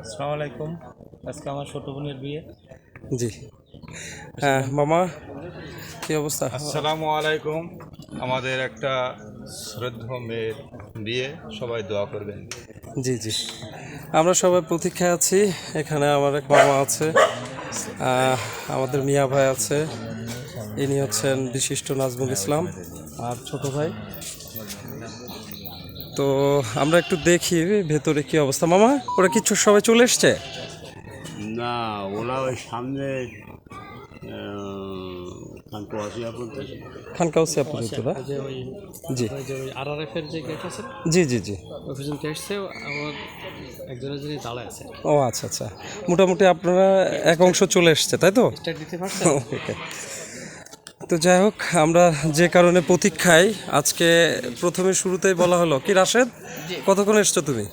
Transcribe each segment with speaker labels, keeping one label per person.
Speaker 1: আসসালামু আলাইকুম। আজকে আমার ছোট বোনের বিয়ে।
Speaker 2: জি। হ্যাঁ মামা কি অবস্থা?
Speaker 3: আসসালামু আলাইকুম। আমাদের একটা শ্রদ্ধ মেয়ের বিয়ে সবাই দোয়া করবেন।
Speaker 2: জি জি। আমরা সবাই প্রতীক্ষায় আছি। এখানে আমার এক মামা আছে আমাদের মিয়া ভাই আছে। ইনি হচ্ছেন বিশিষ্ট নাজমুল ইসলাম আর ছোট ভাই। তো আমরা একটু দেখি ভেতরে কি অবস্থা। মামা ওরা কি চ- সবাই চলে এসছে?
Speaker 4: না ওরা ওই সামনে
Speaker 2: খানকাউসিয়া পর্যন্ত না? জি।
Speaker 5: ওই যে ওই আরআরএফের যে গেট আছে?
Speaker 2: জি জি জি।
Speaker 5: ওই পর্যন্ত এসছে আমার একজনের যিনি দাঁড়ায় আছে।
Speaker 2: ও আচ্ছা আচ্ছা। মোটামুটি আপনারা এক অংশ চলে এসছে তাই তো?
Speaker 5: দিতে পারছে?
Speaker 2: ওকে তো যাই হোক আমরা যে কারণে প্রতীক্ষায় আজকে প্রথমে শুরুতেই বলা হলো। কি রাশেদ? কতক্ষণ এসছো তুমি?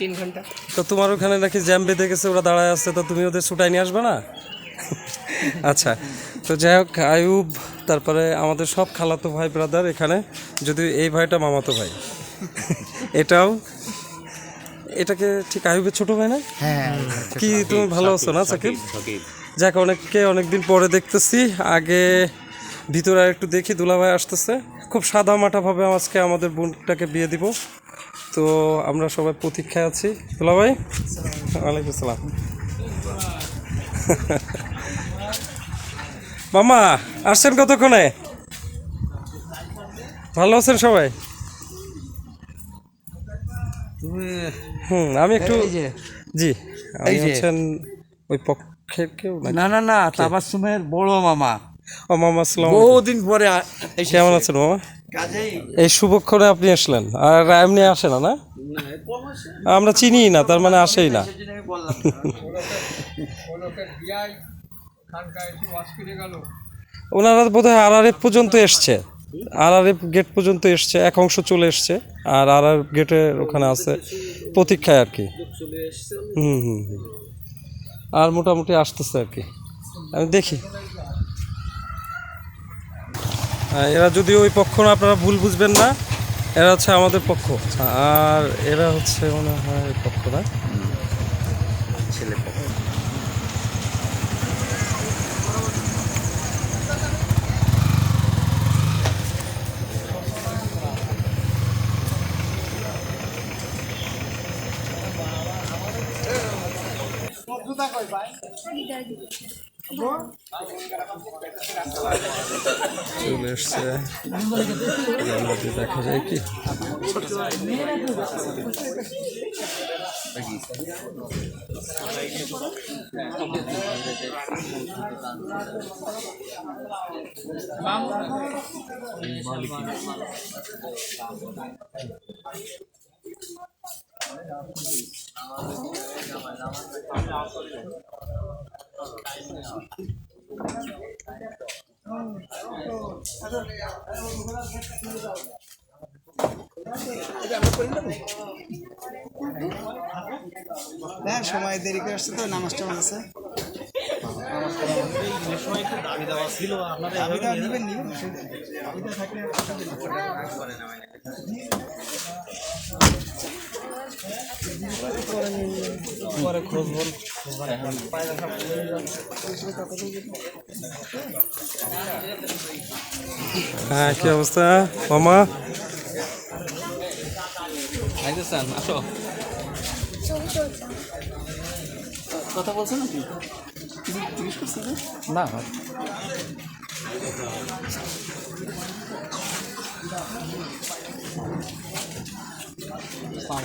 Speaker 5: তিন ঘণ্টা।
Speaker 2: তো তোমার ওখানে নাকি জ্যাম বেঁধে গেছে ওরা দাঁড়ায় আসছে তো তুমি ওদের ছুটাই নিয়ে আসবে না? আচ্ছা তো যাই হোক আয়ুব তারপরে আমাদের সব খালাতো ভাই ব্রাদার এখানে যদি এই ভাইটা মামাতো ভাই। এটাও? এটাকে ঠিক আয়ুবের ছোট ভাই না?
Speaker 5: হ্যাঁ
Speaker 2: কি তুমি ভালো আছো না সাকিব। যাক অনেককে অনেকদিন পরে দেখতেছি। আগে ভিতরে আর একটু দেখি দুলাভাই আসতেছে। খুব সাদা মাটাভাবে আজকে আমাদের বোনটাকে বিয়ে দিব। তো আমরা সবাই প্রতীক্ষায় আছি। দুলাভাই? ওয়ালাইকুম আসসালাম। মামা আসছেন কতক্ষণে? ভালো আছেন সবাই? হুম আমি একটু জি আমি হচ্ছেন ওই পক্ষের কেউ না
Speaker 6: না না তাবাসুমের বড় মামা।
Speaker 2: ও মামা আসসালাম
Speaker 6: বহুদিন পরে
Speaker 2: কেমন আছেন মামা? এই শুভক্ষণে আপনি আসলেন। আর এমনি আসে না না? আমরা চিনি না তার মানে আসেই না। ওনারা বোধ হয় আর আর এফ পর্যন্ত এসছে। আর আর এফ গেট পর্যন্ত এসছে এক অংশ চলে এসছে আর আর আর গেটের ওখানে আছে প্রতীক্ষায় আর কি। হুম হুম হুম। আর মোটামুটি আসতেছে আর কি। আমি দেখি। এরা যদি ওই পক্ষ না, আপনারা ভুল বুঝবেন না। এরা হচ্ছে আমাদের পক্ষ। আর এরা হচ্ছে মনে হয় পক্ষ না। চলে এসছে। জানাতে দেখা যায় কি?
Speaker 7: হ্যাঁ সময় দেরি করে আসছে তো নামাজ টামাজ আছে। দাবি পরে বল
Speaker 2: হ্যাঁ কি অবস্থা? মামা?
Speaker 5: আসো কথা বলছো নাকি? জিজ্ঞেস না। 撒网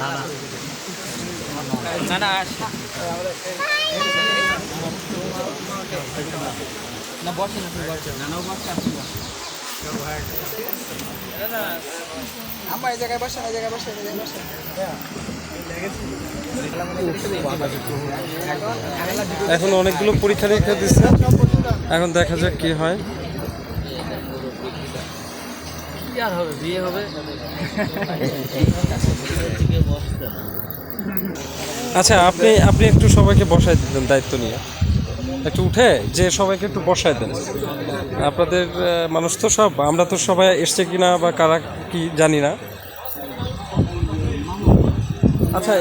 Speaker 5: না না
Speaker 7: জায়গায় বসে জায়গায় বসে বসে
Speaker 2: এখন অনেকগুলো পরীক্ষা নিরীক্ষা দিচ্ছে। এখন দেখা যাক কি হয়।
Speaker 5: কি আর হবে? বিয়ে হবে?
Speaker 2: আচ্ছা আপনি আপনি একটু সবাইকে বসায় দিতেন দায়িত্ব নিয়ে। একটু উঠে, যে সবাইকে একটু বসায় দেন। আপনাদের মানুষ তো সব, আমরা তো সবাই এসছে কিনা বা কারা কি জানি না। আচ্ছা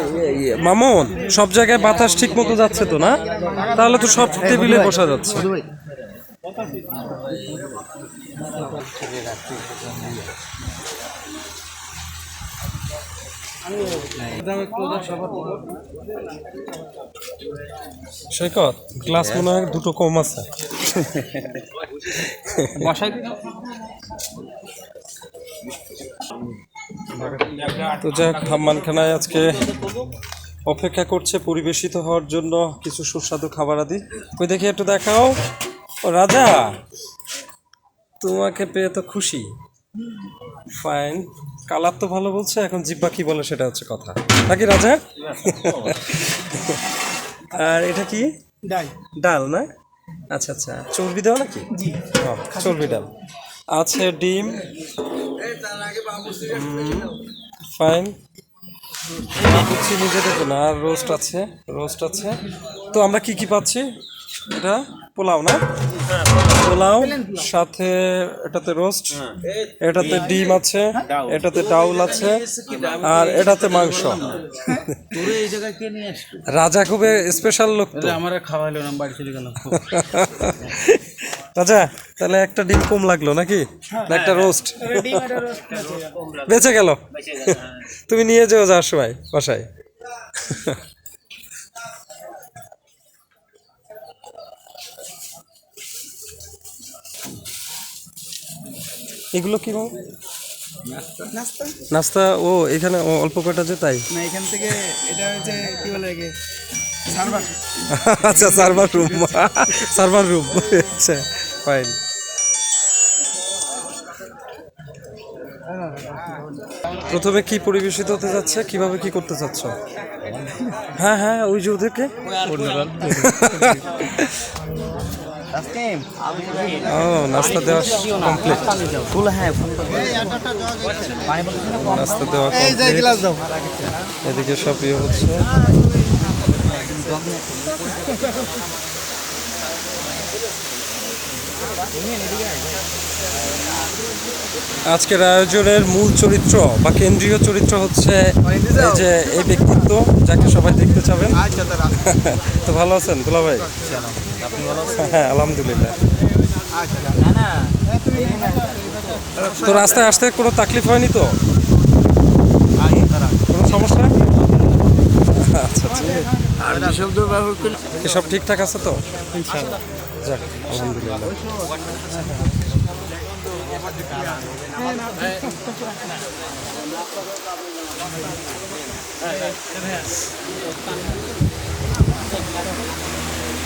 Speaker 2: মামুন, সব জায়গায় বাতাস ঠিক মতো যাচ্ছে তো না? তাহলে তো সব টেবিলে বসা যাচ্ছে। সৈকত গ্লাস মনে হয় দুটো কম আছে। তো যাই হোক হাম্মানখানায় আজকে অপেক্ষা করছে পরিবেশিত হওয়ার জন্য কিছু সুস্বাদু খাবার আদি। ওই দেখি একটু দেখাও। ও রাজা তোমাকে পেয়ে তো খুশি। ফাইন কালার তো ভালো বলছে এখন জিব্বা কি বলে সেটা হচ্ছে কথা। নাকি রাজা? আর এটা কি?
Speaker 7: ডাই
Speaker 2: ডাল না? আচ্ছা আচ্ছা। চর্বি দেওয়া নাকি? চর্বি ডাল। আছে ডিম। ফাইন বুঝছি নিজেদের তো না আর রোস্ট আছে রোস্ট আছে। তো আমরা কি কি পাচ্ছি? এটা? পোলাও না? পোলাও, সাথে এটাতে রোস্ট এটাতে ডিম আছে, এটাতে ডাউল আছে, আর এটাতে মাংস। রাজা খুবই স্পেশাল লোক তো।
Speaker 5: খাওয়াইলো না বাড়ি চলে
Speaker 2: রাজা, তাহলে একটা ডিম কম লাগল নাকি? একটা রোস্ট বেঁচে গেল। তুমি নিয়ে যেও যাওয়ার সময়, বাসায়। এগুলো কি বল?
Speaker 7: নাস্তা?
Speaker 2: নাস্তা? ও এখানে অল্প কয়টা যে তাই?
Speaker 7: না এখান থেকে এটা হচ্ছে কি বলে একে? সার্ভার।
Speaker 2: আচ্ছা সার্ভার রুম। Server room. আচ্ছা ফাইন প্রথমে কি পরিবেশিত হতে যাচ্ছে? কীভাবে কি করতে চাচ্ছ? হ্যাঁ হ্যাঁ ওই যে ওদেরকে। ও নাস্তা দেওয়া কমপ্লিট
Speaker 5: ফুল হ্যাঁ
Speaker 2: নাস্তা দেওয়া এদিকে সব ইয়ে হচ্ছে। আজকের আয়োজনের মূল চরিত্র বা কেন্দ্রীয় চরিত্র হচ্ছে এই যে এই ব্যক্তিত্ব যাকে সবাই দেখতে চাবেন। তো ভালো আছেন দুলা ভাই হ্যাঁ আলহামদুলিল্লাহ। তো রাস্তায় আসতে কোনো তাকলিফ হয়নি তো? কোনো সমস্যা? আচ্ছা আচ্ছা। এসব ঠিকঠাক আছে তো? যাক আলহামদুলিল্লাহ।
Speaker 5: সাদা পানি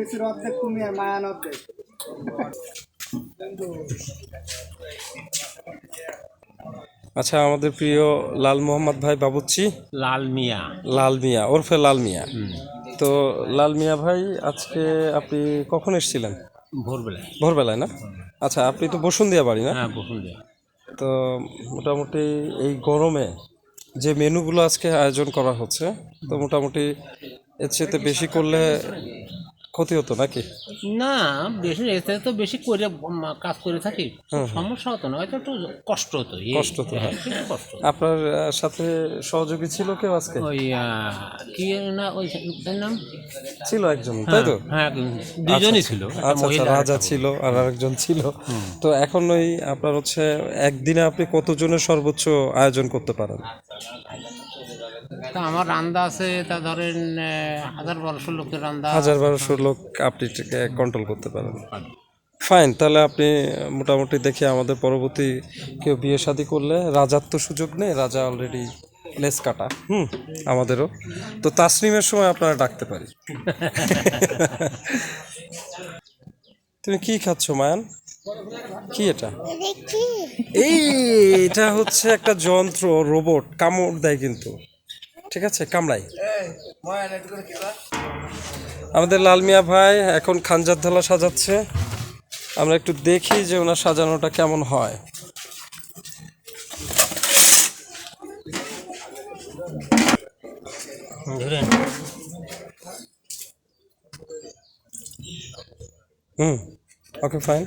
Speaker 7: অর্ধেক তুমি আর মায়ান অর্ধেক
Speaker 2: আচ্ছা আমাদের প্রিয় লাল মোহাম্মদ ভাই বাবুচ্চি
Speaker 5: লাল মিয়া।
Speaker 2: লাল মিয়া ওরফে লাল মিয়া। তো লাল মিয়া ভাই আজকে আপনি কখন এসেছিলেন?
Speaker 5: ভোরবেলায়।
Speaker 2: ভোরবেলায় না? আচ্ছা আপনি তো বসুন্ধিয়া বাড়ি না?
Speaker 5: হ্যাঁ
Speaker 2: তো মোটামুটি এই গরমে যে মেনুগুলো আজকে আয়োজন করা হচ্ছে তো মোটামুটি এর চেয়ে বেশি করলে ক্ষতি হতো নাকি?
Speaker 5: না বেশি এতে তো বেশি করে কাজ করে থাকি। সমস্যা হতো না হয়তো একটু কষ্ট হতো
Speaker 2: কষ্ট হতো,
Speaker 5: হ্যাঁ, কষ্ট
Speaker 2: আপনার সাথে সহযোগী ছিল কেউ আজকে?
Speaker 5: ওই কি না ওই নাম?
Speaker 2: ছিল একজন তাই তো?
Speaker 5: হ্যাঁ দুজনই ছিল
Speaker 2: আচ্ছা আচ্ছা রাজা ছিল আর আরেকজন ছিল। তো এখন ওই আপনার হচ্ছে একদিনে আপনি কতজনের সর্বোচ্চ আয়োজন করতে পারেন?
Speaker 5: তা আমার রান্দা আছে তা ধরেন হাজার বারোশো লোকের রান্দা।
Speaker 2: হাজার বারোশো লোক আপনি কন্ট্রোল করতে পারেন। ফাইন তাহলে আপনি মোটামুটি দেখি আমাদের পরবর্তী কেউ বিয়ে শাদী করলে রাজার তো সুযোগ নেই রাজা অলরেডি লেস কাটা হুম আমাদেরও। তো তাসনিমের সময় আপনারা ডাকতে পারি। তুমি কি খাচ্ছ মায়ান? কি এটা? এই এটা হচ্ছে একটা যন্ত্র রোবট কামড় দেয় কিন্তু। ঠিক আছে কামড়াই আমাদের লাল মিয়া ভাই এখন খানজার ধালা সাজাচ্ছে। আমরা একটু দেখি যে ওনার সাজানোটা কেমন হয়। Hmm okay fine.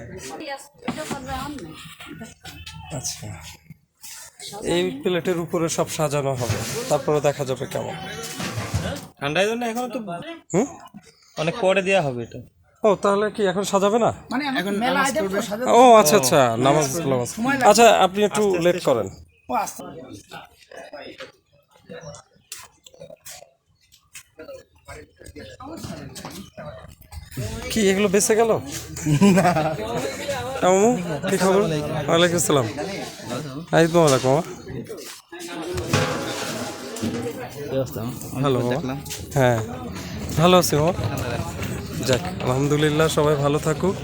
Speaker 2: আচ্ছা। এই প্লেটের উপরে সব সাজানো হবে। তারপরে দেখা যাবে কেমন।
Speaker 1: ঠান্ডায় জন্য এখন তো
Speaker 2: হুম?
Speaker 1: অনেক পরে দেওয়া হবে এটা।
Speaker 2: ও তাহলে কি এখন সাজাবে না?
Speaker 7: মানে
Speaker 2: ও আচ্ছা আচ্ছা নামাজ নামাজ আচ্ছা আপনি একটু লেট করেন। কি এগুলো বেঁচে গেল? মামু কি খবর? ওয়ালাইকুম আসসালাম। মামা ভালো মামা হ্যাঁ। ভালো আছি মামা যাক আলহামদুলিল্লাহ সবাই ভালো থাকুক।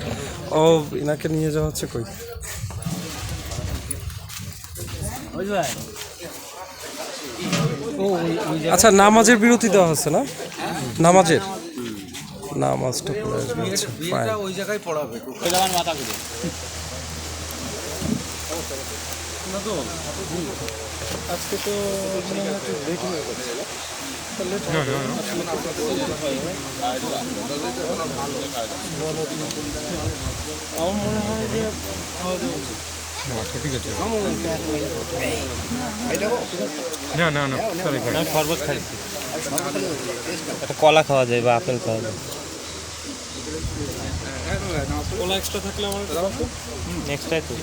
Speaker 2: ও ইনাকে নিয়ে যাওয়া হচ্ছে কই? আচ্ছা নামাজের বিরতি দেওয়া হচ্ছে না? নামাজের? নামাজটা পড়ে আসবে আচ্ছা
Speaker 6: ওই জায়গায় পড়াবে।
Speaker 2: আজকে তো লেট হয়ে গেছে।
Speaker 1: আমি শরবত খাইছি একটা কলা খাওয়া যায় বা আপেল খাওয়া যায়।
Speaker 2: ওলা এক্সট্রা থাকলে আমার
Speaker 1: নেক্সটটাই তো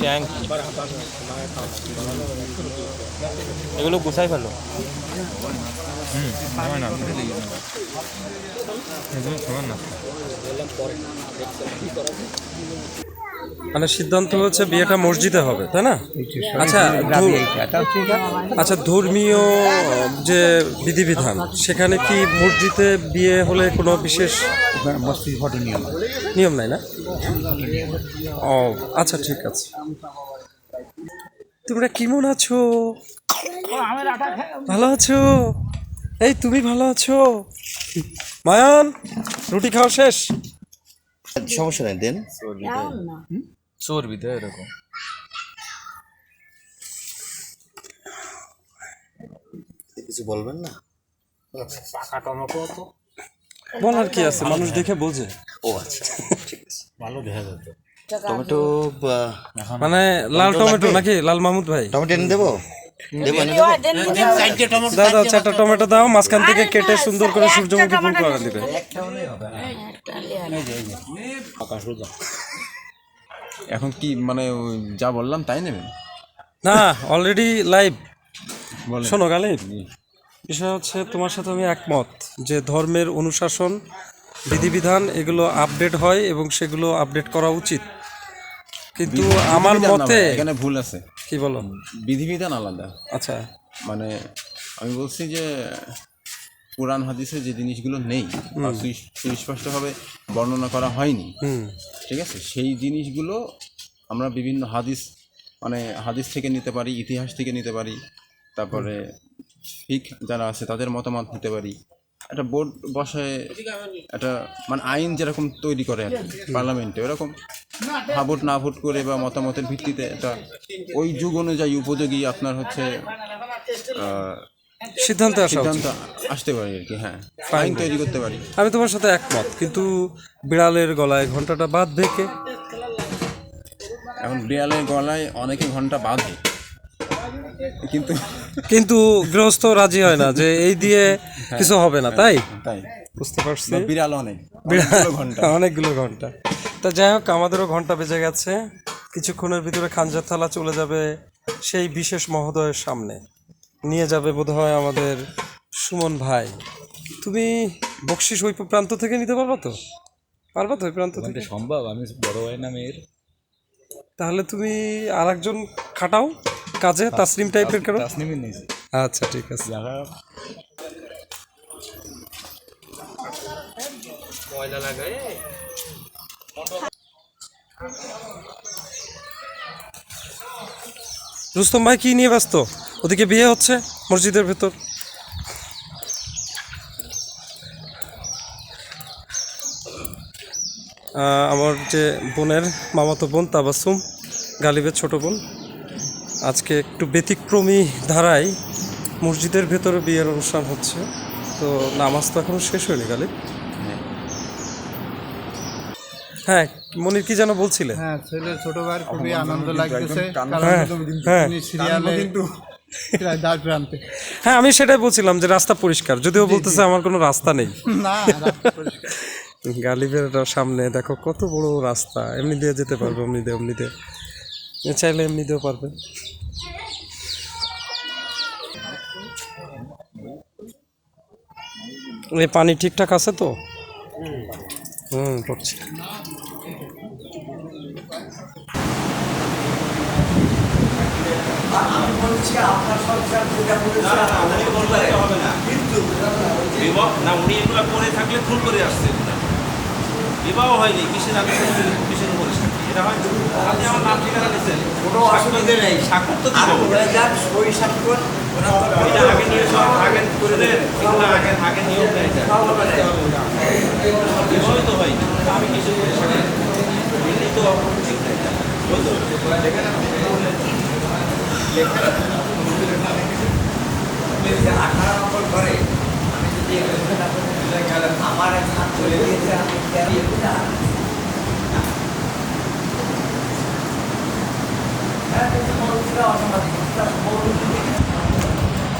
Speaker 1: ট্যাঙ্ক এগুলো গুছাই ফেলো।
Speaker 2: মানে সিদ্ধান্ত হচ্ছে বিয়েটা মসজিদে হবে তাই না? আচ্ছা আচ্ছা ধর্মীয় যে বিধিবিধান সেখানে কি মসজিদে বিয়ে হলে কোনো বিশেষ নিয়ম নাই না? ও আচ্ছা ঠিক আছে। তোমরা কেমন আছো? ভালো আছো? এই তুমি ভালো আছো? মায়ান রুটি খাওয়া শেষ?
Speaker 8: সমস্যা নেই দেন।
Speaker 6: চর্বিতে এরকম।
Speaker 8: কিছু বলবেন না?
Speaker 2: বলার কি আছে? মানুষ দেখে বোঝে।
Speaker 8: ও আচ্ছা। ঠিক আছে। টমেটো
Speaker 2: মানে লাল টমেটো নাকি? লাল মাহমুদ ভাই।
Speaker 8: টমেটো এনে দেবো?
Speaker 2: দাও চারটা টমেটো। দাও মাঝখান থেকে কেটে সুন্দর করে সূর্যমুখী ফুল করে দিবে।
Speaker 6: এখন কি মানে যা বললাম তাই নেবেন?
Speaker 2: না অলরেডি লাইভ। শোনো গালিব বিষয় হচ্ছে তোমার সাথে আমি একমত যে ধর্মের অনুশাসন বিধিবিধান এগুলো আপডেট হয় এবং সেগুলো আপডেট করা উচিত। কিন্তু আমার মতে
Speaker 6: এখানে ভুল আছে।
Speaker 2: কি বলো?
Speaker 6: বিধিবিধান আলাদা।
Speaker 2: আচ্ছা।
Speaker 6: মানে আমি বলছি যে কোরআন হাদিসে যে জিনিসগুলো নেই সুস্পষ্টভাবে বর্ণনা করা হয়নি। ঠিক আছে? সেই জিনিসগুলো আমরা বিভিন্ন হাদিস মানে হাদিস থেকে নিতে পারি, ইতিহাস থেকে নিতে পারি, তারপরে ফিক যারা আছে তাদের মতামত নিতে পারি। একটা বোর্ড বসায় একটা মানে আইন যেরকম তৈরি করে আর পার্লামেন্টে, ওরকম হা ভোট না ভোট করে বা মতামতের ভিত্তিতে একটা, ওই যুগ অনুযায়ী উপযোগী আপনার হচ্ছে
Speaker 2: সিদ্ধান্তে
Speaker 6: সিদ্ধান্ত আসতে পারি আর কি হ্যাঁ। আইন তৈরি করতে পারি।
Speaker 2: আমি তোমার সাথে একমত কিন্তু বিড়ালের গলায় ঘন্টাটা বাঁধবে কে?
Speaker 6: এখন বিড়ালের গলায় অনেকে ঘণ্টা বাঁধে। কিন্তু
Speaker 2: কিন্তু গৃহস্থ রাজি হয় না যে এই দিয়ে কিছু হবে না তাই?
Speaker 6: তাই।
Speaker 2: বুঝতে পারছি।
Speaker 6: বিড়াল অনেক
Speaker 2: বিড়াল
Speaker 6: ঘণ্টা।
Speaker 2: অনেকগুলো ঘণ্টা। তা যাই হোক আমাদেরও ঘণ্টা বেজে গেছে। কিছুক্ষণের ভিতরে খাঞ্জার থালা চলে যাবে সেই বিশেষ মহোদয়ের সামনে। নিয়ে যাবে বোধহয় আমাদের সুমন ভাই। তুমি বকশিস ওই প্রান্ত থেকে নিতে পারবা তো? পারবা তো ওই প্রান্ত থেকে?
Speaker 1: সম্ভব আমি বড় ভাই না মেয়ের।
Speaker 2: তাহলে তুমি আর একজন খাটাও কাজে তাসলিম টাইপের করো?
Speaker 1: তাসনিমের নিয়েছি
Speaker 2: আচ্ছা ঠিক আছে।
Speaker 1: যারা
Speaker 2: রুস্তম ভাই কি নিয়ে ব্যস্ত? ওদিকে বিয়ে হচ্ছে মসজিদের ভেতর। আমার যে বোনের মামাতো বোন তাবাসুম গালিবের ছোট বোন আজকে একটু ব্যতিক্রমী ধারায় মসজিদের ভেতরে বিয়ের অনুষ্ঠান হচ্ছে। তো নামাজ তো এখনও শেষ হয়নি গালিব? হ্যাঁ। মনির কি যেন বলছিলে
Speaker 9: হ্যাঁ ছেলের ছোট ভাইয়ের খুবই আনন্দ লাগতেছে।
Speaker 2: হ্যাঁ হ্যাঁ।
Speaker 9: তিনি সিরিয়ালে কিন্তু দ্বার প্রান্তে
Speaker 2: হ্যাঁ আমি সেটাই বলছিলাম যে রাস্তা পরিষ্কার। যদিও বলতেছে আমার কোনো রাস্তা নেই।
Speaker 9: না
Speaker 2: গালিবের সামনে দেখো কত বড় রাস্তা। এমনি দিয়ে যেতে পারবে এমনি দিয়ে এমনি দিয়ে। এ চাইলে এমনি দিয়েও পারবে। এই পানি ঠিকঠাক আছে তো? হুম পড়ছে।
Speaker 10: বিবাহ না উনি এগুলো করে থাকলে ভুল করে আসছেন বিবাহ হয়নি কিসের আগে কিসের উপরে সাক্ষী। এটা হয় আপনি আমার নাম ঠিকানা দিচ্ছেন। কোনো অসুবিধা নেই। স্বাক্ষর তো দিব। এটা আগে নিয়ে সব আগে করে দেন এগুলো আগে আগে এটা। তো হয়নি। আমি সাক্ষী তো ঠিক নেই এটা।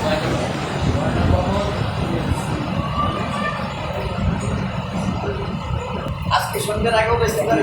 Speaker 10: ওই তো, যেখানে আপনি বললেন,
Speaker 11: আজকে সন্ধ্যে শ্বশুর বাড়ি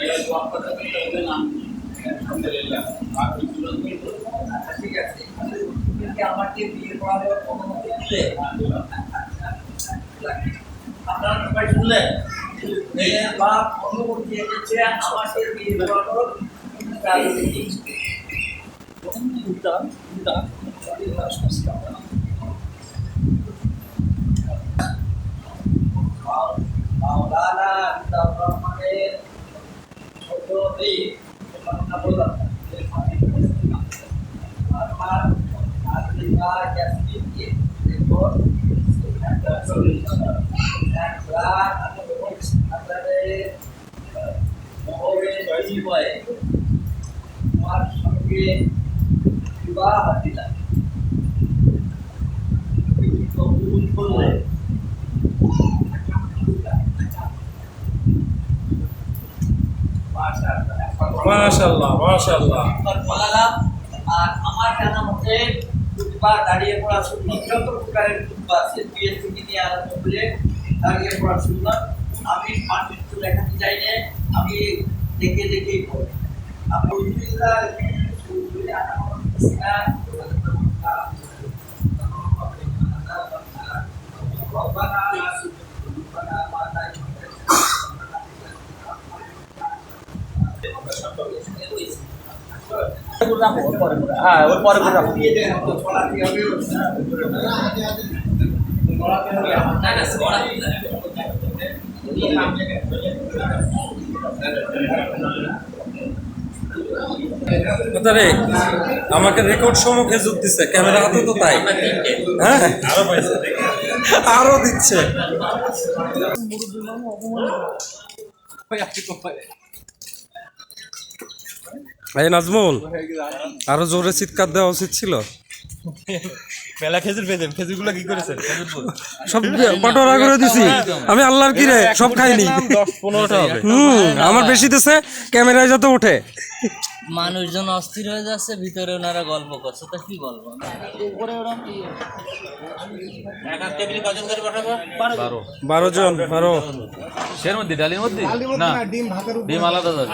Speaker 11: বাড়ায় দিলে ঠিক আছে আমাকে বিয়ে করার অনুমতি দিলে আপনারা সবাই শুনলেন মেয়ে বাপ অনুমতি দিচ্ছে আমাকে বিয়ে করানোর মাওলানা কিতাব রহমানের ছোট মেয়ে কথা বললাম আমার আত্মিকা জাসমিনকে দেখো একটা সলিউশন এক লাখ আপনাদের মহরে জীবয়ে আমার সঙ্গে বিবাহ দিলাম কবুল করলে
Speaker 2: মাশাআল্লাহ মাশাআল্লাহ।
Speaker 11: আর আমার জানা মতে খুতবা দাঁড়িয়ে পড়া সুন্নত যত প্রকারের খুতবা আছে বিয়ে থেকে নিয়ে আরম্ভ করে দাঁড়িয়ে পড়া সুন্নত আমি পাণ্ডিত্য দেখাতে চাই না, আমি দেখে দেখেই পড়ি। আপনি উদ্ভিদরা উদ্ভিদে আনা করতেছি না হ্যাঁ
Speaker 2: রে? আমাকে রেকর্ড সম্মুখে যোগ দিচ্ছে ক্যামেরা হাতে তো তাই। হ্যাঁ? আরও দিচ্ছে। এই নাজমুল আরও জোরে চিৎকার দেওয়া উচিত ছিল।
Speaker 1: মেলা খেজুর পেয়েছেন খেজুরগুলো কি করেছেন?
Speaker 2: সব পাটোরা করে দিছি। আমি আল্লাহর কিরে সব খাইনি।
Speaker 1: দশ পনেরোটা হবে।
Speaker 2: হুম আমার বেশি দিছে ক্যামেরায় যাতে ওঠে।
Speaker 11: মানুষজন অস্থির হয়ে যাচ্ছে ভিতরে ওনারা গল্প করছে। তা কি বলব?
Speaker 2: বারো জন। বারো।
Speaker 1: সের মধ্যে ডালির মধ্যে? না।
Speaker 9: ডিম ভাতের উপর।
Speaker 1: ডিম আলাদা যাবে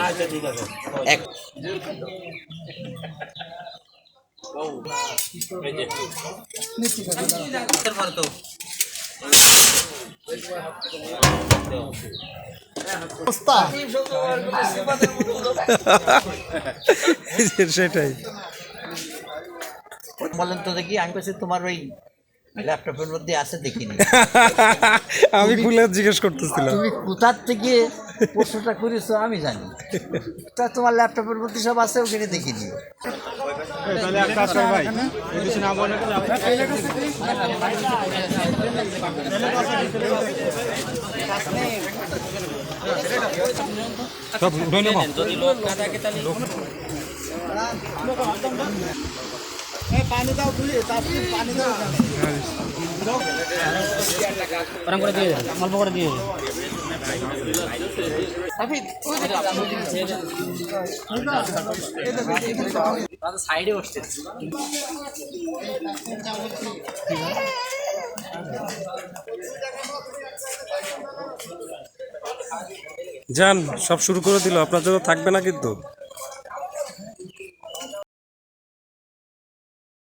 Speaker 2: সেটাই
Speaker 11: বলেন তো দেখি আমি কাছে তোমার ওই ল্যাপটপের মধ্যে আছে দেখিনি
Speaker 2: আমি জিজ্ঞেস করতেছিলাম।
Speaker 11: তুমি কোথার থেকে প্রশ্নটা করেছ আমি জানি তা তোমার ল্যাপটপের মধ্যে সব আছে ওখানে দেখিনি সাইডে বসতে
Speaker 2: যান সব শুরু করে দিল আপনার জন্য থাকবে না কিন্তু।